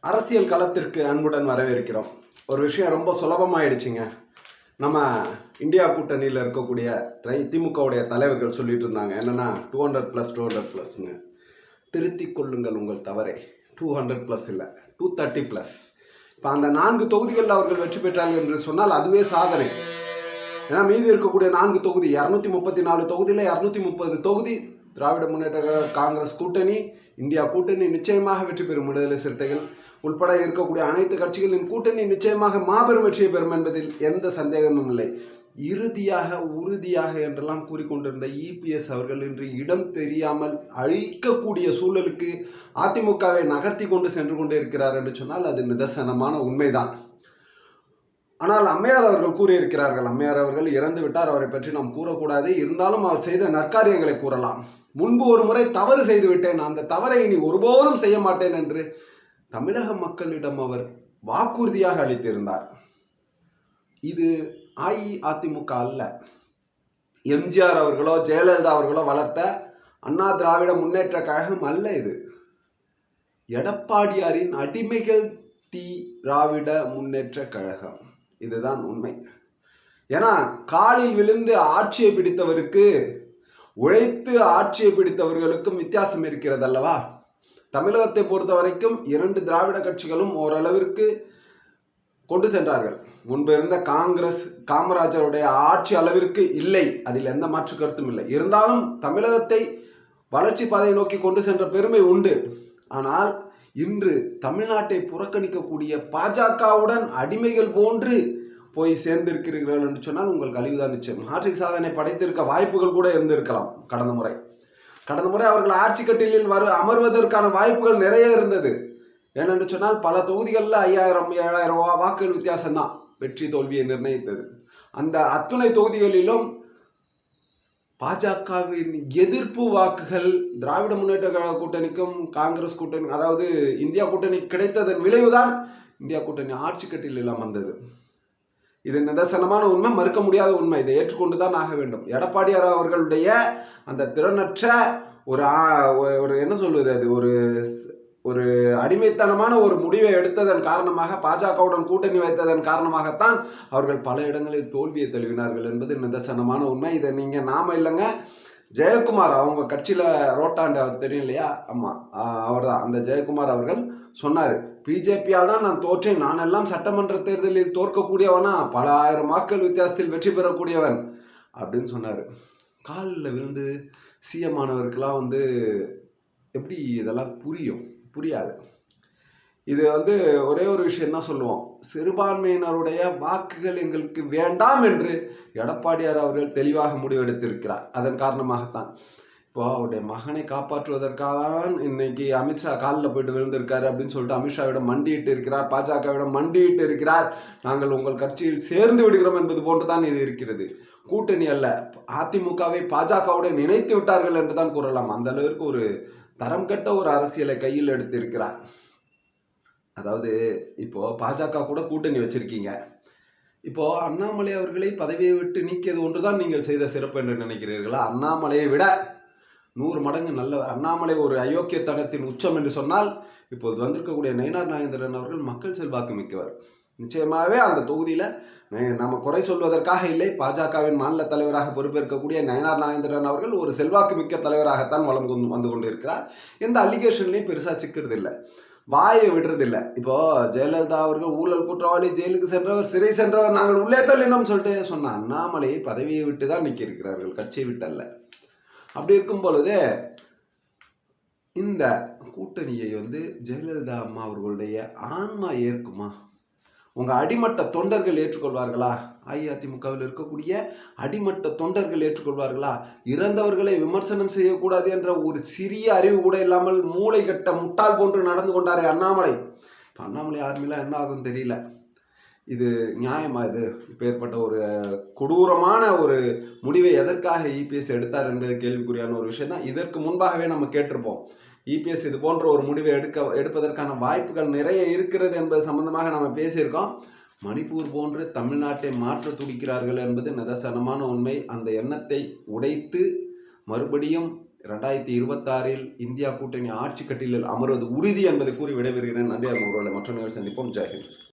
அரசியல் களத்திற்கு அன்புடன் வரவேற்கிறோம். ஒரு விஷயம் ரொம்ப சுலபமாயிடுச்சுங்க. நம்ம இந்தியா கூட்டணியில் இருக்கக்கூடிய தை- திமுகவுடைய தலைவர்கள் சொல்லிட்டு இருந்தாங்க. என்னென்னா two hundred plus two hundred ப்ளஸ்னு திருத்தி கொள்ளுங்கள் உங்கள் தவறை. டூ ஹண்ட்ரட் ப்ளஸ் இல்லை. டூ தேர்ட்டி ப்ளஸ் இப்போ அந்த நான்கு தொகுதிகளில் அவர்கள் வெற்றி பெற்றார்கள் என்று சொன்னால் அதுவே சாதனை. ஏன்னா மீதி இருக்கக்கூடிய நான்கு தொகுதி இரநூத்தி முப்பத்தி நாலு தொகுதியில் இரநூத்தி முப்பது தொகுதி திராவிட முன்னேற்ற காங்கிரஸ் கூட்டணி இந்தியா கூட்டணி நிச்சயமாக வெற்றி பெறும் விடுதலை சிறுத்தைகள். உட்பட இருக்கக்கூடிய அனைத்து கட்சிகளின் கூட்டணி நிச்சயமாக மாபெரும் வெற்றியை பெறும் என்பதில் எந்த சந்தேகமும் இல்லை. இறுதியாக உறுதியாக என்றெல்லாம் கூறிக்கொண்டிருந்த இபிஎஸ் அவர்கள் இன்று இடம் தெரியாமல் அழிக்கக்கூடிய சூழலுக்கு அதிமுகவை நகர்த்தி கொண்டு சென்று கொண்டு இருக்கிறார் என்று சொன்னால் அது நிதர்சனமான உண்மைதான். ஆனால் அம்மையார் அவர்கள் கூறியிருக்கிறார்கள் அம்மையார் அவர்கள் இறந்து விட்டார் அவரை பற்றி நாம் கூறக்கூடாது. இருந்தாலும் அவர் செய்த நற்காரியங்களை கூறலாம். முன்பு ஒரு முறை தவறு செய்து விட்டேன். அந்த தவறை இனி ஒருபோதும் செய்ய மாட்டேன் என்று தமிழக மக்களிடம் அவர் வாக்குறுதியாக அளித்திருந்தார். இது அஇஅதிமுக அல்ல. எம்ஜிஆர் அவர்களோ ஜெயலலிதா அவர்களோ வளர்த்த அண்ணா திராவிட முன்னேற்ற கழகம் அல்ல இது. எடப்பாடியாரின் அடிமைகள் தி திராவிட முன்னேற்ற கழகம். இதுதான் உண்மை. ஏன்னா காலில் விழுந்து ஆட்சியை பிடித்தவருக்கு உழைத்து ஆட்சியை பிடித்தவர்களுக்கும் வித்தியாசம் இருக்கிறது அல்லவா தமிழகத்தை பொறுத்த வரைக்கும் இரண்டு திராவிட கட்சிகளும் ஓரளவிற்கு கொண்டு சென்றார்கள். முன்பு இருந்த காங்கிரஸ் காமராஜருடைய ஆட்சி அளவிற்கு இல்லை. அதில் எந்த மாற்று கருத்தும் இல்லை. இருந்தாலும் தமிழகத்தை வளர்ச்சி பாதையை நோக்கி கொண்டு சென்ற பெருமை உண்டு. ஆனால் இன்று தமிழ்நாட்டை புறக்கணிக்கக்கூடிய பாஜகவுடன் அடிமைகள் போன்று போய் சேர்ந்திருக்கிறீர்கள் என்று சொன்னால் உங்கள் கழிவுதான் நிச்சயம். ஹாட்ரிக் சாதனை படைத்திருக்க வாய்ப்புகள் கூட இருந்திருக்கலாம் கடந்த முறை. கடந்த முறை அவர்கள் ஆட்சி கட்டிலில் வரு அமர்வதற்கான வாய்ப்புகள் நிறைய இருந்தது. ஏனென்று சொன்னால் பல தொகுதிகளில் ஐயாயிரம் ஏழாயிரம் ரூபா வாக்குகள் வித்தியாசம்தான். வெற்றி தோல்வியை நிர்ணயித்தது. அந்த அத்துணை தொகுதிகளிலும் பாஜகவின் எதிர்ப்பு வாக்குகள் திராவிட முன்னேற்ற கழக கூட்டணிக்கும் காங்கிரஸ் கூட்டணி அதாவது இந்தியா கூட்டணி கிடைத்ததன் விளைவுதான் இந்தியா கூட்டணி ஆட்சி கட்டில் எல்லாம் வந்தது இது நிதர்சனமான உண்மை மறுக்க முடியாத உண்மை. இதை ஏற்றுக்கொண்டு தான் ஆக வேண்டும். எடப்பாடியார் அவர்களுடைய அந்த திறனற்ற ஒரு ஒரு என்ன சொல்வது அது? ஒரு ஒரு அடிமைத்தனமான ஒரு முடிவை எடுத்ததன் காரணமாக பாஜகவுடன் கூட்டணி வைத்ததன் காரணமாகத்தான் அவர்கள் பல இடங்களில் தோல்வியை தழுவினார்கள் என்பது நிதர்சனமான உண்மை. இதை நீங்கள் நாம இல்லைங்க. ஜெயக்குமார் அவங்க கட்சியில் ரோட்டாண்டு அவர் தெரியும் இல்லையா? ஆமாம் அவர் தான் அந்த ஜெயக்குமார் அவர்கள் சொன்னார் பிஜேபியால் தான் நான் தோற்றேன். நான் எல்லாம் சட்டமன்ற தேர்தலில் தோற்கக்கூடியவனா. பல ஆயிரம் வாக்கள் வித்தியாசத்தில் வெற்றி பெறக்கூடியவன். அப்படின்னு சொன்னார். காலில் விழுந்து சிஎம் ஆனவருக்கெல்லாம் வந்து எப்படி இதெல்லாம் புரியும்? புரியாது. இது வந்து ஒரே ஒரு விஷயம் தான் சொல்லுவோம். சிறுபான்மையினருடைய வாக்குகள் எங்களுக்கு வேண்டாம் என்று எடப்பாடியார் அவர்கள் தெளிவாக முடிவெடுத்திருக்கிறார். அதன் காரணமாகத்தான். இப்போ அவருடைய மகனை காப்பாற்றுவதற்காக தான் இன்னைக்கு அமித்ஷா காலில் போயிட்டு விழுந்திருக்காரு அப்படின்னு சொல்லிட்டு அமித்ஷாவிடம் மண்டியிட்டு இருக்கிறார். பாஜகவிடம் மண்டியிட்டு இருக்கிறார். நாங்கள் உங்கள் கட்சியில் சேர்ந்து விடுகிறோம் என்பது போன்று தான் இது இருக்கிறது. கூட்டணி அல்ல. அதிமுகவை பாஜகவுடன் இணைத்து விட்டார்கள் என்று தான் கூறலாம். அந்த அளவிற்கு ஒரு தரம் கட்ட ஒரு அரசியலை கையில் எடுத்திருக்கிறார். அதாவது இப்போ பாஜக கூட கூட்டணி வச்சிருக்கீங்க. இப்போ அண்ணாமலை அவர்களை பதவியை விட்டு நீக்கியது ஒன்றுதான் நீங்கள் செய்த சிறப்பு என்று நினைக்கிறீர்களா? அண்ணாமலையை விட நூறு மடங்கு நல்ல அண்ணாமலை ஒரு அயோக்கியத்தனத்தின் உச்சம் என்று சொன்னால் இப்போது வந்திருக்கக்கூடிய நயினார் நாகேந்திரன் அவர்கள் மக்கள் செல்வாக்கு மிக்கவர். நிச்சயமாகவே அந்த தொகுதியில் நம்ம குறை சொல்வதற்காக இல்லை பாஜகவின் மாநில தலைவராக பொறுப்பேற்கக்கூடிய நயனார் நாகேந்திரன் அவர்கள் ஒரு செல்வாக்கு மிக்க தலைவராகத்தான் வளம் வந்து கொண்டிருக்கிறார். எந்த அலிகேஷன்லையும் பெருசாக சிக்கிறது இல்லை வாயை விடுறதில்ல. இப்போ ஜெயலலிதா அவர்கள் ஊழல் குற்றவாளி ஜெயிலுக்கு சென்றவர் சிறை சென்றவர் நாங்கள் உள்ளே தள்ளினோம் சொல்லிட்டு சொன்ன அண்ணாமலையை பதவியை விட்டு தான் நிற்க இருக்கிறார்கள் கட்சியை விட்டல்ல அப்படி இருக்கும் பொழுது இந்த கூட்டணியை வந்து ஜெயலலிதா அம்மா அவர்களுடைய ஆன்மா ஏற்குமா? உங்க அடிமட்ட தொண்டர்கள் ஏற்றுக்கொள்வார்களா? அஇஅதிமுகவில் இருக்கக்கூடிய அடிமட்ட தொண்டர்கள் ஏற்றுக்கொள்வார்களா? இறந்தவர்களை விமர்சனம் செய்யக்கூடாது என்ற ஒரு சிறிய அறிவு கூட இல்லாமல் மூளை கட்ட முட்டாள் போன்று நடந்து கொண்டாரே அண்ணாமலை. இப்போ அண்ணாமலை ஆர்மிலாம் என்ன ஆகும் தெரியல. இது நியாயமா இது? இப்போ ஏற்பட்ட ஒரு கொடூரமான ஒரு முடிவை எதற்காக இபிஎஸ் எடுத்தார் என்பது கேள்விக்குறியான ஒரு விஷயம் தான் இதற்கு முன்பாகவே நம்ம கேட்டிருப்போம். இபிஎஸ் இது போன்ற ஒரு முடிவை எடுக்க எடுப்பதற்கான வாய்ப்புகள் நிறைய இருக்கிறது என்பது சம்பந்தமாக நம்ம பேசியிருக்கோம். மணிப்பூர் போன்று தமிழ்நாட்டை மாற்ற துடிக்கிறார்கள் என்பது நிதர்சனமான உண்மை. அந்த எண்ணத்தை உடைத்து மறுபடியும் ரெண்டாயிரத்தி இருபத்தாறில் இந்தியா கூட்டணி ஆட்சி கட்டிலில் அமர்வது உறுதி என்பதை கூறி விடைபெறுகிறேன். நன்றி அருமை உறவுகளை நிகழ்ச்சி சந்திப்போம். ஜெயஹிந்த்.